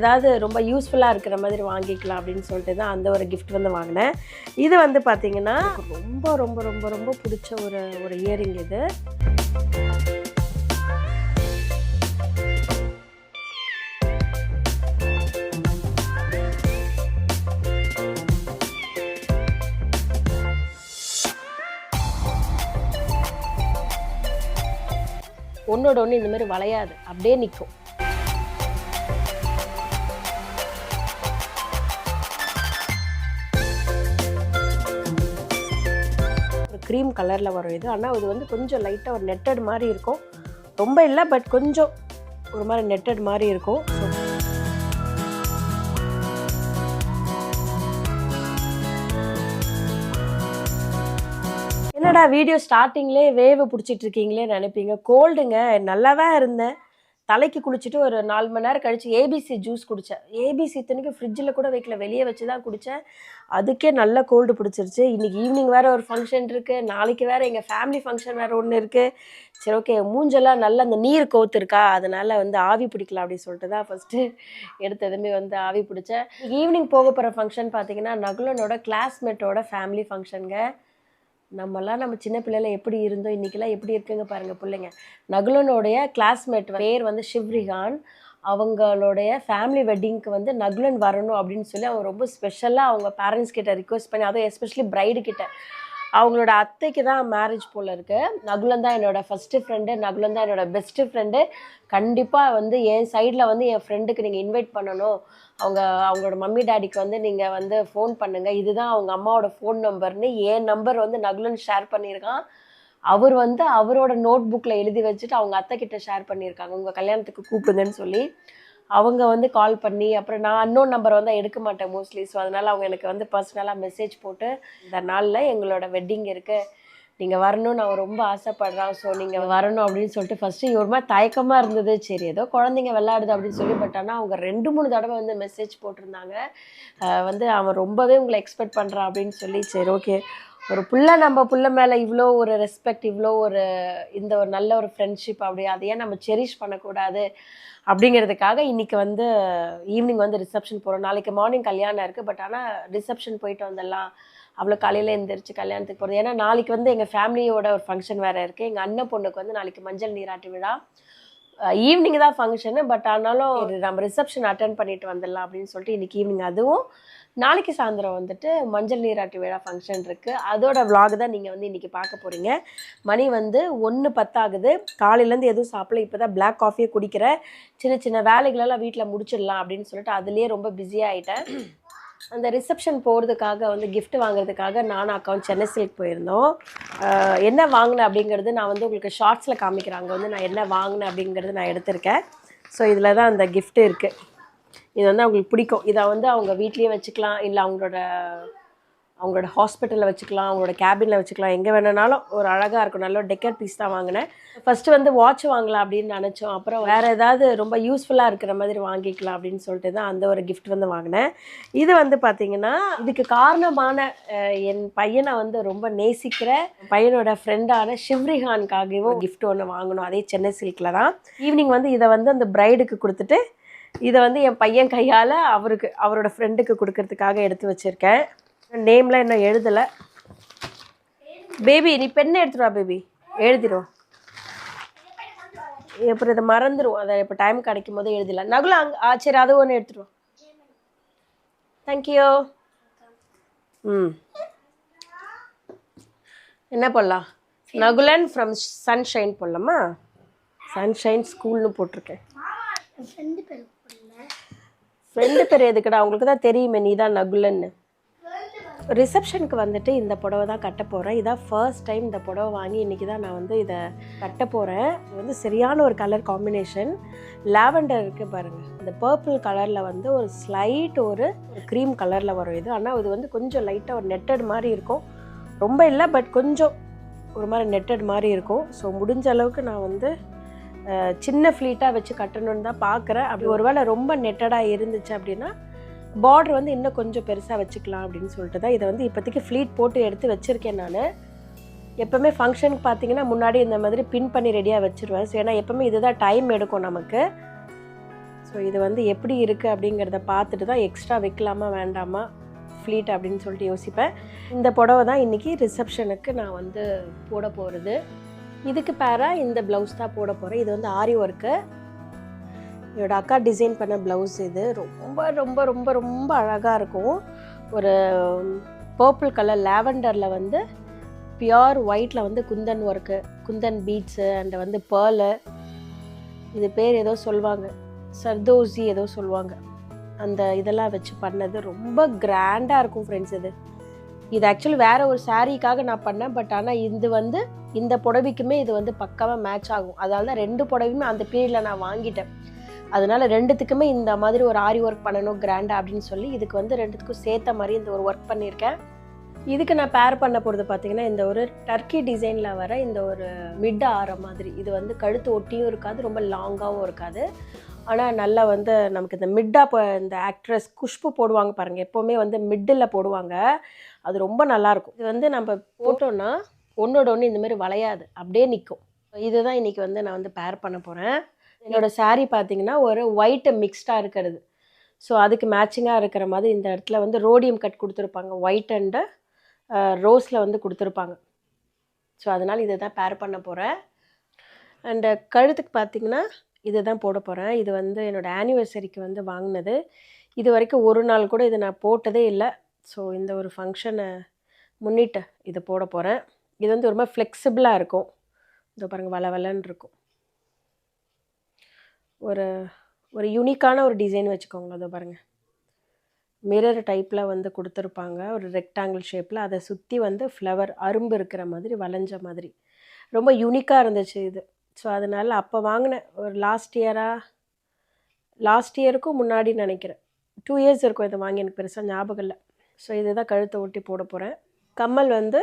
ஏதாவது ரொம்ப யூஸ்ஃபுல்லாக இருக்கிற மாதிரி வாங்கிக்கலாம் அப்படின்னு சொல்லிட்டு தான் அந்த ஒரு கிஃப்ட் வந்து வாங்கினேன். இது வந்து பார்த்தீங்கன்னா ரொம்ப ரொம்ப ரொம்ப ரொம்ப பிடிச்ச ஒரு ஒரு இயரிங் இது. ஒன்றோட ஒன்று இந்த மாதிரி வளையாது. அப்படியே நிற்கும் கலரில் வரும் இது. ஆனால் இது வந்து கொஞ்சம் லைட்டாக ஒரு நெட்டட் மாதிரி இருக்கும். ரொம்ப இல்லை பட் கொஞ்சம் ஒரு மாதிரி நெட்டட் மாதிரி இருக்கும். என்னடா வீடியோ ஸ்டார்டிங்லேயே வேவு பிடிச்சிட்டு இருக்கீங்களே நினைப்பீங்க. கோல்டுங்க நல்லா தான் இருந்தேன். தலைக்கு குளிச்சுட்டு ஒரு நாலு மணி நேரம் கழிச்சு ஏபிசி ஜூஸ் குடித்தேன் ஏபிசி இத்தனைக்கும் ஃப்ரிட்ஜில் கூட வைக்கல. வெளியே வச்சு தான் குடித்தேன் அதுக்கே நல்ல கோல்டு பிடிச்சிருச்சு. இன்னைக்கு ஈவினிங் வேறு ஒரு ஃபங்க்ஷன் இருக்குது நாளைக்கு வேறு எங்கள் ஃபேமிலி ஃபங்க்ஷன் வேறு ஒன்று இருக்குது சரி ஓகே மூஞ்செல்லாம் நல்லா அந்த நீர் கோத்துருக்கா? அதனால் வந்து ஆவி பிடிக்கலாம் அப்படின்னு சொல்லிட்டு தான் ஃபஸ்ட்டு எடுத்ததுமே வந்து ஆவி பிடிச்சேன். ஈவினிங் போக போகிற ஃபங்க்ஷன் பார்த்தீங்கன்னா நகுலனோட கிளாஸ்மேட்டோட ஃபேமிலி ஃபங்க்ஷனுங்க நம்மலாம் நம்ம சின்ன பிள்ளைல எப்படி இருந்தோம் இன்றைக்கெல்லாம் எப்படி இருக்குங்க பாருங்கள் பிள்ளைங்க. நகுலனுடைய கிளாஸ்மேட் பேர் வந்து ஷிவ்ரிகான். அவங்களுடைய ஃபேமிலி வெட்டிங்க்கு வந்து நகுலன் வரணும் அப்படின்னு சொல்லி அவங்க ரொம்ப ஸ்பெஷலாக அவங்க பேரண்ட்ஸ் கிட்ட ரிக்வஸ்ட் பண்ணி அதுவும் எஸ்பெஷலி பிரைடு கிட்ட. அவங்களோட அத்தைக்கு தான் மேரேஜ் போல் இருக்கு. நகுலன் தான் என்னோட ஃபஸ்ட்டு ஃப்ரெண்டு நகுலன் தான் என்னோட பெஸ்ட்டு ஃப்ரெண்டு கண்டிப்பாக வந்து என் சைடில் வந்து என் ஃப்ரெண்டுக்கு நீங்கள் இன்வைட் பண்ணணும். அவங்க அவங்களோட மம்மி டாடிக்கு வந்து நீங்கள் வந்து ஃபோன் பண்ணுங்கள் இதுதான் அவங்க அம்மாவோட ஃபோன் நம்பர்னு என் நம்பர் வந்து நகுலன் ஷேர் பண்ணியிருக்கான். அவர் வந்து அவரோட நோட் புக்கில் எழுதி வச்சுட்டு அவங்க அத்தை கிட்ட ஷேர் பண்ணியிருக்காங்க. உங்கள் கல்யாணத்துக்கு கூப்பிடுங்கன்னு சொல்லி. அவங்க வந்து கால் பண்ணி அப்புறம் நான் அன்னோன் நம்பர் வந்து எடுக்க மாட்டேன் மோஸ்ட்லி ஸோ அதனால் அவங்க எனக்கு வந்து பர்சனலாக மெசேஜ் போட்டு இந்த நாளில் எங்களோட வெட்டிங் இருக்குது நீங்கள் வரணும்னு நான் ரொம்ப ஆசைப்படுறான். ஸோ நீங்கள் வரணும் அப்படின்னு சொல்லிட்டு ஃபஸ்ட்டு ஒரு மாதிரி தயக்கமாக இருந்தது. சரி ஏதோ குழந்தைங்க விளையாடுது அப்படின்னு சொல்லி பட் ஆனால் அவங்க ரெண்டு மூணு தடவை வந்து மெசேஜ் போட்டிருந்தாங்க. வந்து அவன் ரொம்பவே உங்களை எக்ஸ்பெக்ட் பண்ணுறான் அப்படின்னு சொல்லி சரி ஓகே ஒரு புள்ள நம்ம புள்ள மேலே இவ்வளோ ஒரு ரெஸ்பெக்ட் இவ்வளோ ஒரு இந்த ஒரு நல்ல ஒரு ஃப்ரெண்ட்ஷிப் அப்படி அதை ஏன் நம்ம செரிஷ் பண்ணக்கூடாது. அப்படிங்கிறதுக்காக இன்னைக்கு வந்து ஈவினிங் வந்து ரிசப்ஷன் போகிறோம் நாளைக்கு மார்னிங் கல்யாணம் இருக்குது பட் ஆனால் ரிசப்ஷன் போயிட்டு வந்துடலாம் அவ்வளோ காலையில் எழுந்திரிச்சு கல்யாணத்துக்கு போகிறது ஏன்னா நாளைக்கு வந்து எங்கள் ஃபேமிலியோட ஒரு ஃபங்க்ஷன் வேறு இருக்குது எங்கள் அண்ணன் பொண்ணுக்கு வந்து நாளைக்கு மஞ்சள் நீராட்டு விழா. ஈவினிங் தான் ஃபங்க்ஷனு பட் ஆனாலும் ஒரு நம்ம ரிசப்ஷன் அட்டன் பண்ணிட்டு வந்துடலாம் அப்படின்னு சொல்லிட்டு இன்னைக்கு ஈவினிங் அதுவும் நாளைக்கு சாயந்தரம் வந்துட்டு மஞ்சள் நீராட்டு விழா ஃபங்க்ஷன் இருக்குது அதோட vlog தான் நீங்கள் வந்து இன்றைக்கி பார்க்க போகிறீங்க மணி வந்து ஒன்று பத்தாகுது காலையிலேருந்து எதுவும் சாப்பிடல. இப்போ தான் பிளாக் காஃபியே குடிக்கிற சின்ன சின்ன வேலைகளெல்லாம் வீட்டில் முடிச்சிடலாம் அப்படின்னு சொல்லிட்டு அதுலேயே ரொம்ப பிஸியாகிட்டேன் அந்த ரிசப்ஷன் போகிறதுக்காக வந்து கிஃப்ட் வாங்குறதுக்காக நானும் அக்காவும் சென்னை சில்க் போயிருந்தோம். என்ன வாங்கினேன் அப்படிங்கிறது நான் வந்து உங்களுக்கு ஷார்ட்ஸில் காமிக்கிறேன். வந்து நான் என்ன வாங்கினேன் அப்படிங்கிறது நான் எடுத்திருக்கேன். ஸோ இதில் தான் அந்த கிஃப்ட்டு இருக்குது இது வந்து அவங்களுக்கு பிடிக்கும். இதை வந்து அவங்க வீட்லேயே வச்சுக்கலாம். இல்லை அவங்களோட அவங்களோட ஹாஸ்பிட்டலில் வச்சுக்கலாம் அவங்களோட கேபினில் வச்சுக்கலாம். எங்கே வேணுனாலும் ஒரு அழகாக இருக்கும். நல்ல டெக்கர் பீஸ் தான் வாங்கினேன். ஃபஸ்ட்டு வந்து வாட்ச் வாங்கலாம் அப்படின்னு நினச்சோம். அப்புறம் வேறு ஏதாவது ரொம்ப யூஸ்ஃபுல்லாக இருக்கிற மாதிரி வாங்கிக்கலாம் அப்படின்னு சொல்லிட்டு தான் அந்த ஒரு கிஃப்ட் வந்து வாங்கினேன். இது வந்து பார்த்திங்கன்னா இதுக்கு காரணமான என் பையனை வந்து ரொம்ப நேசிக்கிற பையனோட ஃப்ரெண்டான ஷிவ்ரிஹான்காகவும் கிஃப்ட் ஒன்று வாங்கணும். அதே சென்னை சில்கில் தான். ஈவினிங் வந்து இதை வந்து அந்த பிரைடுக்கு கொடுத்துட்டு இதை வந்து என் பையன் கையால் அவருக்கு அவரோட ஃப்ரெண்டுக்கு கொடுக்கறதுக்காக எடுத்து வச்சுருக்கேன். நேம்லாம் இன்னும் எழுதலை? பேபி நீ பெண்ணை எடுத்துட்டு வா பேபி எழுதிரும் அப்புறம் இதை மறந்துடும் அதை இப்போ டைம் கிடைக்கும் போது எழுதிடலாம். நகுல அங்கே ஆ சரி அது ஒன்று எடுத்துருவோம் தேங்க்யூ ம். என்ன போடலாம்? நகுலன் ஃப்ரம் சன்ஷைன் போடலாமா? சன்ஷைன் ஸ்கூல்னு போட்டிருக்கேன். ஃப்ரெண்டு பேர் எதுக்குடா? உங்களுக்கு தான் தெரியுமே நீ தான் நகுலன்னு. ரிசப்ஷனுக்கு வந்துட்டு இந்த புடவை தான் கட்ட போகிறேன் இதான் ஃபர்ஸ்ட் டைம் இந்த புடவை வாங்கி இன்றைக்கி தான் நான் வந்து இதை கட்ட போகிறேன் வந்து சரியான ஒரு கலர் காம்பினேஷன் லாவெண்டர் இருக்குது பாருங்கள் இந்த பர்பிள் கலரில் வந்து ஒரு ஸ்லைட் ஒரு க்ரீம் கலரில் வரும் இது. ஆனால் இது வந்து கொஞ்சம் லைட்டாக ஒரு நெட்டட் மாதிரி இருக்கும். ரொம்ப இல்லை பட் கொஞ்சம் ஒரு மாதிரி நெட்டட் மாதிரி இருக்கும். ஸோ முடிஞ்ச அளவுக்கு நான் வந்து சின்ன ஃப்ளீட்டாக வச்சு கட்டணுன்னு தான் பார்க்குறேன் அப்படி ஒருவேளை ரொம்ப நெட்டடாக இருந்துச்சு அப்படின்னா பார்டர் வந்து இன்னும் கொஞ்சம் பெருசாக வச்சுக்கலாம் அப்படின்னு சொல்லிட்டு தான் இதை வந்து இப்போதைக்கு ஃப்ளீட் போட்டு எடுத்து வச்சுருக்கேன் நான். எப்போவுமே ஃபங்க்ஷனுக்கு பார்த்தீங்கன்னா முன்னாடி இந்த மாதிரி பின் பண்ணி ரெடியாக வச்சுருவேன். ஸோ ஏன்னா எப்போவுமே இதுதான் டைம் எடுக்கும் நமக்கு. ஸோ இது வந்து எப்படி இருக்குது அப்படிங்கிறத பார்த்துட்டு தான் எக்ஸ்ட்ரா வைக்கலாமா வேண்டாமா ஃப்ளீட் அப்படின்னு சொல்லிட்டு யோசிப்பேன். இந்த புடவை தான் இன்றைக்கி ரிசப்ஷனுக்கு நான் வந்து போட போகிறது இதுக்கு பேராக இந்த ப்ளவுஸ் தான் போட போகிறேன் இது வந்து ஆரி ஒர்க்கு என்னோடய அக்கா டிசைன் பண்ண ப்ளவுஸ் இது. ரொம்ப ரொம்ப ரொம்ப ரொம்ப அழகாக இருக்கும். ஒரு பர்பிள் கலர் லாவெண்டரில் வந்து பியோர் ஒயிட்டில் வந்து kundan work kundan beads and வந்து பேர்லு இது பேர் ஏதோ சொல்லுவாங்க. சர்தோசி ஏதோ சொல்லுவாங்க. அந்த இதெல்லாம் வச்சு பண்ணது. ரொம்ப கிராண்டாக இருக்கும் ஃப்ரெண்ட்ஸ் இது. இது ஆக்சுவலி வேறு ஒரு சாரீக்காக நான் பண்ணேன். பட் ஆனால் இது வந்து இந்த புடவைக்குமே இது வந்து பக்காவாக மேட்ச் ஆகும். அதனால தான் ரெண்டு புடவையுமே அந்த பீரியடில் நான் வாங்கிட்டேன். அதனால ரெண்டுத்துக்குமே இந்த மாதிரி ஒரு ஆரி ஒர்க் பண்ணணும் கிராண்டா அப்படின்னு சொல்லி இதுக்கு வந்து ரெண்டுத்துக்கும் சேர்த்த மாதிரி இந்த ஒரு ஒர்க் பண்ணியிருக்கேன். இதுக்கு நான் பேர் பண்ண போகிறது பார்த்தீங்கன்னா இந்த ஒரு டர்க்கி டிசைனில் வர இந்த ஒரு மிட் ஆற மாதிரி. இது வந்து கழுத்து ஒட்டியும் இருக்காது ரொம்ப லாங்காகவும் இருக்காது. ஆனால் நல்லா வந்து நமக்கு இந்த மிட்டாக இப்போ இந்த ஆக்ட்ரஸ் குஷ்பு போடுவாங்க பாருங்கள் எப்போவுமே வந்து மிட்டில் போடுவாங்க. அது ரொம்ப நல்லாயிருக்கும். இது வந்து நம்ம போட்டோன்னா ஒன்றோட ஒன்று இந்தமாரி வளையாது அப்படியே நிற்கும் இதுதான் இன்றைக்கி வந்து நான் வந்து பேர் பண்ண போகிறேன் என்னோட சாரீ பார்த்தீங்கன்னா ஒரு ஒயிட்டு மிக்ஸ்டாக இருக்கிறது. ஸோ அதுக்கு மேட்சிங்காக இருக்கிற மாதிரி இந்த இடத்துல வந்து ரோடியம் கட் கொடுத்துருப்பாங்க. ஒயிட் அண்டு ரோஸில் வந்து கொடுத்துருப்பாங்க. ஸோ அதனால் இதை தான் பேர் பண்ண போகிறேன் அண்டு கழுத்துக்கு பார்த்தீங்கன்னா இதை தான் போட போகிறேன் இது வந்து என்னோடய ஆனிவர்சரிக்கு வந்து வாங்கினது. இது வரைக்கும் ஒரு நாள் கூட இதை நான் போட்டதே இல்லை. ஸோ இந்த ஒரு ஃபங்க்ஷனை முன்னிட்டு இதை போட போகிறேன் இது வந்து ரொம்ப ஃப்ளெக்சிபிளாக இருக்கும். இதோ பாருங்கள் வள வளன்னு இருக்கும். ஒரு ஒரு யூனிக்கான ஒரு டிசைன் வச்சுக்கோங்களேன். அதை பாருங்கள் மிரர் டைப்பில் வந்து கொடுத்துருப்பாங்க. ஒரு ரெக்டாங்கிள் ஷேப்பில் அதை சுற்றி வந்து ஃப்ளவர் அரும்பு இருக்கிற மாதிரி வளைஞ்ச மாதிரி. ரொம்ப யூனிக்காக இருந்துச்சு இது. ஸோ அதனால் அப்போ வாங்கினேன் ஒரு லாஸ்ட் இயராக லாஸ்ட் இயருக்கும் முன்னாடி நினைக்கிறேன். டூ இயர்ஸ் இருக்கும் இதை வாங்கி எனக்கு பெருசாக ஞாபகம் இல்லை. ஸோ இதுதான் கழுத்தை ஒட்டி போட போகிறேன் கம்மல் வந்து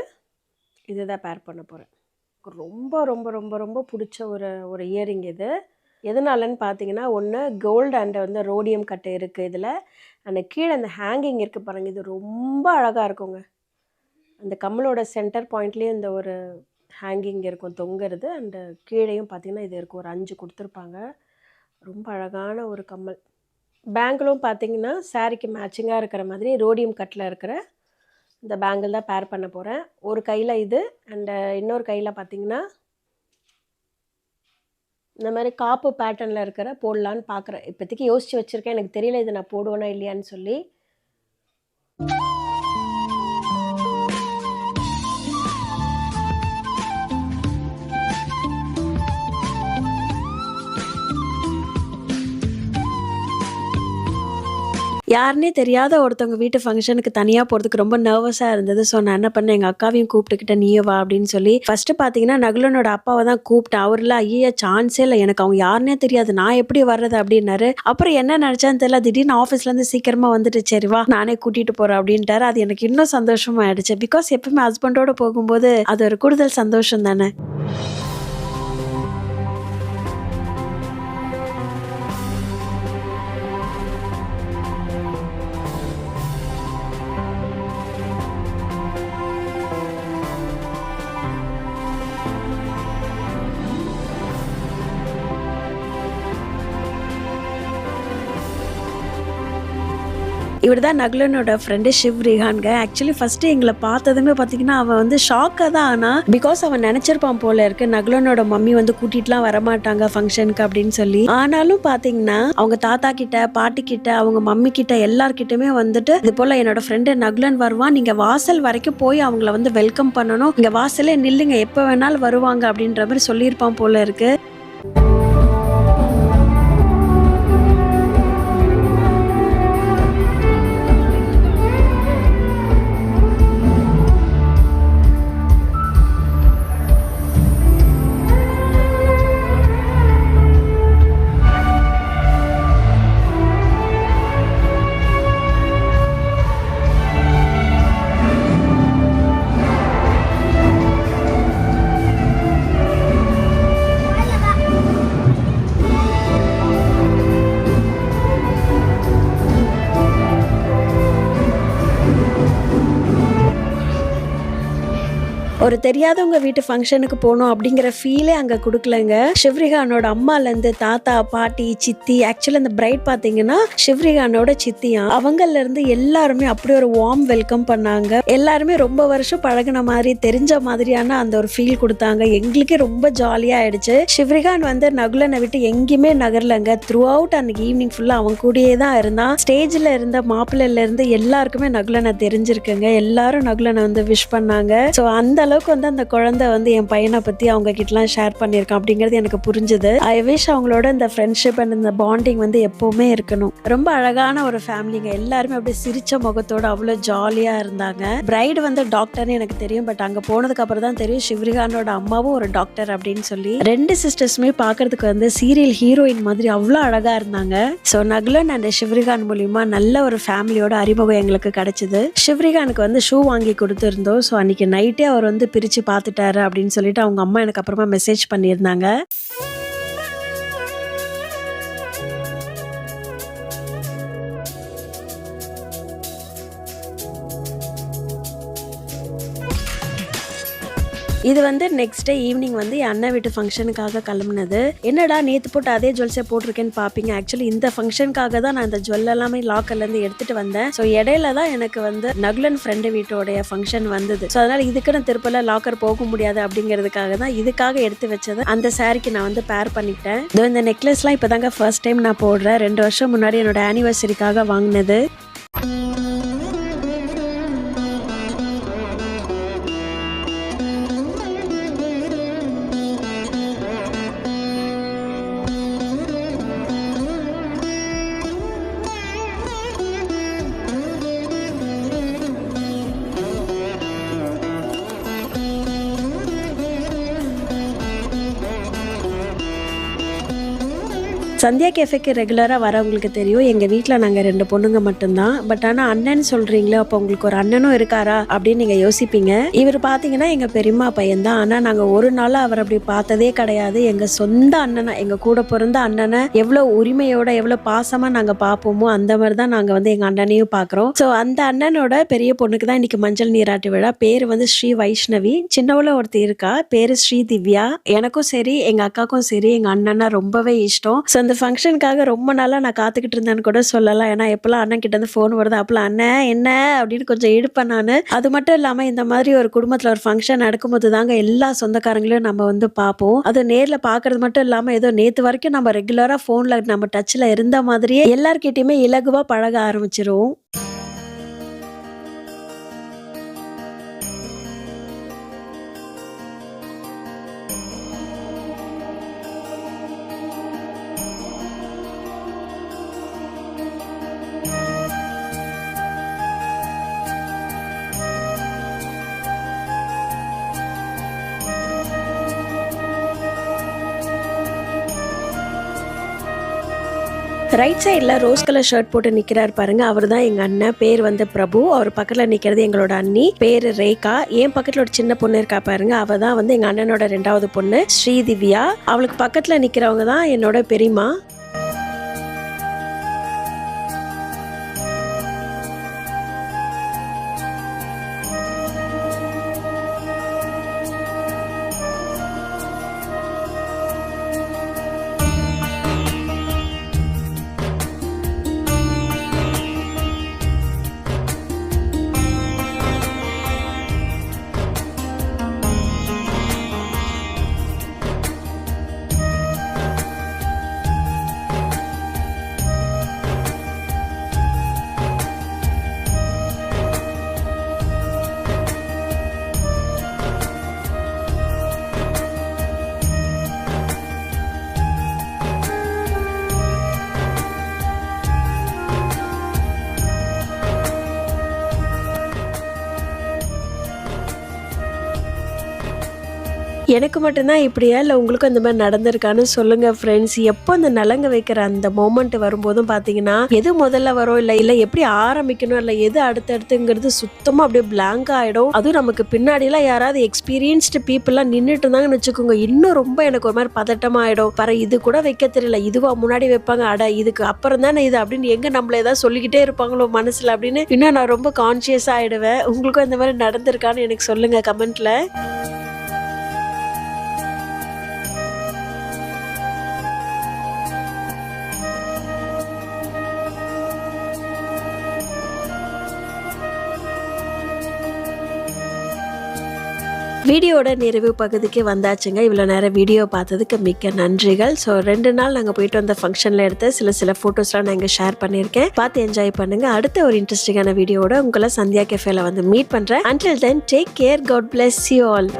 இதுதான் பேர் பண்ண போகிறேன் ரொம்ப ரொம்ப ரொம்ப ரொம்ப பிடிச்ச ஒரு ஒரு இயரிங் இது. எதனாலன்னு பார்த்தீங்கன்னா ஒன்று கோல்டு அண்ட் வந்து ரோடியம் கட்டு இருக்குது இதில். அந்த கீழே அந்த ஹேங்கிங் இருக்குது பாருங்கள் இது ரொம்ப அழகாக இருக்குங்க. அந்த கம்மலோட சென்டர் பாயிண்ட்லேயும் இந்த ஒரு ஹேங்கிங் இருக்கும் தொங்குறது. அண்டு கீழேயும் பார்த்தீங்கன்னா இது இருக்கும் ஒரு அஞ்சு கொடுத்துருப்பாங்க. ரொம்ப அழகான ஒரு கம்மல். பேங்கிளும் பார்த்தீங்கன்னா சாரிக்கு மேட்சிங்காக இருக்கிற மாதிரி ரோடியம் கட்டில் இருக்கிற இந்த பேங்கிள் தான் பேர் பண்ண போகிறேன் ஒரு கையில் இது அண்டு இன்னொரு கையில் பார்த்தீங்கன்னா இந்த மாதிரி காப்பு பேட்டர்னில் இருக்கிற போடலான்னு பார்க்குறேன். இப்போதைக்கு யோசித்து வச்சுருக்கேன். எனக்கு தெரியல இது நான் போடுவேனா இல்லையான்னு சொல்லி. யாருனே தெரியாத ஒருத்தவங்க வீட்டு ஃபங்க்ஷனுக்கு தனியாக போகிறதுக்கு ரொம்ப நர்வஸாக இருந்தது. ஸோ நான் என்ன பண்ணேன்? எங்கள் அக்காவையும் கூப்பிட்டுக்கிட்டேன் நீயே வா அப்படின்னு சொல்லி ஃபஸ்ட்டு பார்த்தீங்கன்னா நகுலனோட அப்பாவை தான் கூப்பிட்டேன். அவரில் ஐயா சான்ஸே இல்லை. எனக்கு அவங்க யாருனே தெரியாது. நான் எப்படி வர்றது அப்படின்னாரு. அப்புறம் என்ன நினச்சான்னு தெரியல. திடீர்னு ஆஃபீஸ்லேருந்து சீக்கிரமாக வந்துட்டு சரி வா நானே கூட்டிகிட்டு போகிறேன் அப்படின்ட்டாரு. அது எனக்கு இன்னும் சந்தோஷமாயிடுச்சு. பிகாஸ் எப்பவுமே ஹஸ்பண்டோட போகும்போது அது ஒரு கூடுதல் சந்தோஷம் தானே. இவர் தான் நகுலனோட ஃப்ரெண்டு ஷிவ் ரிஹான்க ஆக்சுவலி ஃபஸ்ட்டு எங்களை பார்த்ததுமே பார்த்தீங்கன்னா அவன் வந்து ஷாக்காக தான் ஆனால் பிகாஸ் அவன் நினச்சிருப்பான் போல இருக்கு நகுலனோட மம்மி வந்து கூட்டிகிட்டுலாம் வரமாட்டாங்க ஃபங்க்ஷனுக்கு அப்படின்னு சொல்லி. ஆனாலும் பார்த்தீங்கன்னா அவங்க தாத்தா கிட்ட பாட்டி கிட்ட அவங்க மம்மி கிட்ட எல்லார்கிட்டயுமே வந்துட்டு இது போல் என்னோட ஃப்ரெண்டு நகுலன் வருவான் நீங்கள் வாசல் வரைக்கும் போய் அவங்கள வந்து வெல்கம் பண்ணணும். இங்கே வாசலே நில்லுங்க எப்போ வேணாலும் வருவாங்க அப்படின்ற மாதிரி சொல்லியிருப்பான் போல இருக்குது ஒரு தெரியாதவங்க வீட்டு ஃபங்க்ஷனுக்கு போகணும் அப்படிங்கிற ஃபீலே அங்கே கொடுக்கலங்க. ஷிவ்ரிகானோட அம்மாலேருந்து தாத்தா பாட்டி சித்தி ஆக்சுவலாக அந்த பிரைட் பார்த்தீங்கன்னா ஷிவ்ரிகானோட சித்தியா? அவங்கல இருந்து எல்லாருமே அப்படி ஒரு வார்ம் வெல்கம் பண்ணாங்க. எல்லாருமே ரொம்ப வருஷம் பழகுன மாதிரி தெரிஞ்ச மாதிரியான அந்த ஒரு ஃபீல் கொடுத்தாங்க. எங்களுக்கே ரொம்ப ஜாலியாக ஆயிடுச்சு. ஷிவ்ரிகான் வந்து நகுலனை விட்டு எங்கேயுமே நகரலங்க. த்ரூ அவுட் அன்னைக்கு ஈவினிங் ஃபுல்லாக அவன் கூடயே தான் இருந்தான். ஸ்டேஜில் இருந்த மாப்பிள்ளையில இருந்து எல்லாருக்குமே நகுலனை தெரிஞ்சிருக்குங்க. எல்லாரும் நகுலனை வந்து விஷ் பண்ணாங்க. ஸோ அந்த அளவுக்கு வந்து அந்த குழந்தை வந்து என் பையனை பத்தி அவங்க கிட்டலாம் ஷேர் பண்ணியிருக்கான் அப்படிங்கிறது எனக்கு புரிஞ்சுது. ஐ விஷ் அவங்களோட இந்த ஃப்ரெண்ட்ஷிப் அண்ட் இந்த பாண்டிங் வந்து எப்பவுமே இருக்கணும். ரொம்ப அழகான ஒரு ஃபேமிலிங்க எல்லாருமே அப்படியே சிரிச்ச முகத்தோட அவ்வளோ ஜாலியாக இருந்தாங்க. பிரைடு வந்து டாக்டர்னு எனக்கு தெரியும். பட் அங்கே போனதுக்கு அப்புறம் தான் தெரியும். சிவரிகானோட அம்மாவும் ஒரு டாக்டர் அப்படின்னு சொல்லி. ரெண்டு சிஸ்டர்ஸுமே பார்க்கறதுக்கு வந்து சீரியல் ஹீரோயின் மாதிரி அவ்வளோ அழகாக இருந்தாங்க. ஸோ நகுலன் அண்ட் சிவரிகான் மூலியமா நல்ல ஒரு ஃபேமிலியோட அறிமுகம் எங்களுக்கு கிடைச்சிது. சிவரிகானுக்கு வந்து ஷூ வாங்கி கொடுத்துருந்தோம். ஸோ அன்னைக்கு நைட்டே அவர் வந்து பிரித்து பார்த்துட்டாரு அப்படின்னு சொல்லிட்டு அவங்க அம்மா எனக்கு அப்புறமா மெசேஜ் பண்ணியிருந்தாங்க. இது வந்து நெக்ஸ்ட் டே ஈவினிங் வந்து என் அண்ணன் வீட்டு ஃபங்க்ஷனுக்காக கிளம்புனது. என்னடா நேற்று போட்டு அதே ஜுவல்ஸே போட்டிருக்கேன்னு பார்ப்பீங்க ஆக்சுவலி இந்த ஃபங்க்ஷனுக்காக தான் நான் இந்த ஜுவல் எல்லாமே லாக்கர்லேருந்து எடுத்துட்டு வந்தேன். ஸோ இடையில தான் எனக்கு வந்து நகுலன் ஃப்ரெண்டு வீட்டோடைய ஃபங்க்ஷன் வந்தது. ஸோ அதனால இதுக்குன்னு திருப்பல லாக்கர் போக முடியாது அப்படிங்கிறதுக்காக தான் இதுக்காக எடுத்து வச்சது அந்த சாரிக்கு நான் வந்து பேர் பண்ணிக்கிட்டேன். இந்த நெக்லஸ்லாம் இப்போ தாங்க ஃபர்ஸ்ட் டைம் நான் போடுறேன். ரெண்டு வருஷம் முன்னாடி என்னோட ஆனிவர்சரிக்காக வாங்கினது. சந்தியா கேஃபேக்கு ரெகுலராக வரவங்களுக்கு தெரியும். எங்கள் வீட்டில் நாங்கள் ரெண்டு பொண்ணுங்க மட்டும்தான். பட் ஆனால் அண்ணன் சொல்கிறீங்களே அப்போ உங்களுக்கு ஒரு அண்ணனும் இருக்காரா அப்படின்னு நீங்கள் யோசிப்பீங்க. இவர் பார்த்தீங்கன்னா எங்கள் பெரியம்மா பையன் தான் ஆனால் நாங்கள் ஒரு நாள் அவர் அப்படி பார்த்ததே கிடையாது. எங்கள் சொந்த அண்ணனை எங்கள் கூட பிறந்த அண்ணனை எவ்வளோ உரிமையோட எவ்வளோ பாசமாக நாங்கள் பார்ப்போமோ அந்த மாதிரி தான் நாங்கள் வந்து எங்கள் அண்ணனையும் பார்க்குறோம் ஸோ அந்த அண்ணனோட பெரிய பொண்ணுக்கு தான் இன்னைக்கு மஞ்சள் நீராட்டு விழா. பேர் வந்து ஸ்ரீ வைஷ்ணவி. சின்னவள ஒருத்தர் இருக்கா. பேர் ஸ்ரீ திவ்யா. எனக்கும் சரி எங்கள் அக்காக்கும் சரி எங்கள் அண்ணனா ரொம்பவே இஷ்டம். ஸோ அந்த ஃபங்க்ஷனுக்காக ரொம்ப நாளாக நான் காத்துக்கிட்டு இருந்தேன்னு கூட சொல்லலாம். ஏன்னா எப்பெல்லாம் அண்ணன் கிட்ட இருந்து ஃபோன் வருது அப்பெல்லாம் அண்ணன் என்ன? அப்படின்னு கொஞ்சம் எடுப்பேன் நான். அது மட்டும் இல்லாமல் இந்த மாதிரி ஒரு குடும்பத்தில் ஒரு ஃபங்க்ஷன் நடக்கும்போது தாங்க எல்லா சொந்தக்காரங்களையும் நம்ம வந்து பார்ப்போம். அது நேரில் பார்க்கறது மட்டும் இல்லாமல் ஏதோ நேற்று வரைக்கும் நம்ம ரெகுலராக ஃபோனில் நம்ம டச்சில் இருந்த மாதிரியே எல்லார்கிட்டையுமே இலகுவாக பழக ஆரம்பிச்சிரும் ரைட் சைடில் ரோஸ் கலர் ஷர்ட் போட்டு நிற்கிறார் பாருங்க. அவர் தான் எங்கள் அண்ணன். பேர் வந்து பிரபு. அவர் பக்கத்தில் நிற்கிறது எங்களோட அண்ணி. பேர் ரேகா. என் பக்கத்தில் ஒரு சின்ன பொண்ணு இருக்கா பாருங்க. அவ தான் வந்து எங்கள் அண்ணனோட ரெண்டாவது பொண்ணு ஸ்ரீதிவ்யா அவளுக்கு பக்கத்தில் நிற்கிறவங்க தான் என்னோட பெரியம்மா. எனக்கு மட்டும்தான் இப்படியா? இல்லை உங்களுக்கும் இந்த மாதிரி நடந்திருக்கான்னு சொல்லுங்க ஃப்ரெண்ட்ஸ் எப்போ அந்த நலங்க வைக்கிற அந்த மோமெண்ட் வரும்போதும் பார்த்தீங்கன்னா எது முதல்ல வரும்? இல்லை இல்லை எப்படி ஆரம்பிக்கணும்? இல்லை எது அடுத்தடுத்துங்கிறது சுத்தமாக அப்படியே பிளாங்க் ஆகிடும் அதுவும் நமக்கு பின்னாடிலாம் யாராவது எக்ஸ்பீரியன்ஸ்டு பீப்புளெலாம் நின்றுட்டு இருந்தாங்கன்னு வச்சுக்கோங்க இன்னும் ரொம்ப எனக்கு ஒரு மாதிரி பதட்டமாகிடும் ஆயிடும் இது கூட வைக்க தெரியல இதுவா முன்னாடி வைப்பாங்க. அட இதுக்கு அப்புறம் தானே இது அப்படின்னு எங்கே நம்மள ஏதாவது சொல்லிக்கிட்டே இருப்பாங்களோ மனசில் அப்படின்னு இன்னும் நான் ரொம்ப கான்சியஸ் ஆகிடுவேன் உங்களுக்கும் இந்த மாதிரி நடந்திருக்கான்னு எனக்கு சொல்லுங்கள் கமெண்ட்டில் வீடியோட நிறைவு பகுதிக்கு வந்தாச்சுங்க. இவ்வளோ நேரம் வீடியோ பார்த்ததுக்கு மிக்க நன்றிகள். ஸோ ரெண்டு நாள் நாங்கள் போயிட்டு வந்த ஃபங்க்ஷனில் எடுத்த சில சில ஃபோட்டோஸ்லாம் நான் இங்கே ஷேர் பண்ணியிருக்கேன். பார்த்து என்ஜாய் பண்ணுங்கள் அடுத்த ஒரு இன்ட்ரெஸ்டிங்கான வீடியோட உங்களை சந்தியா கெஃபேல வந்து மீட் பண்ணுறேன் until then take care God bless you all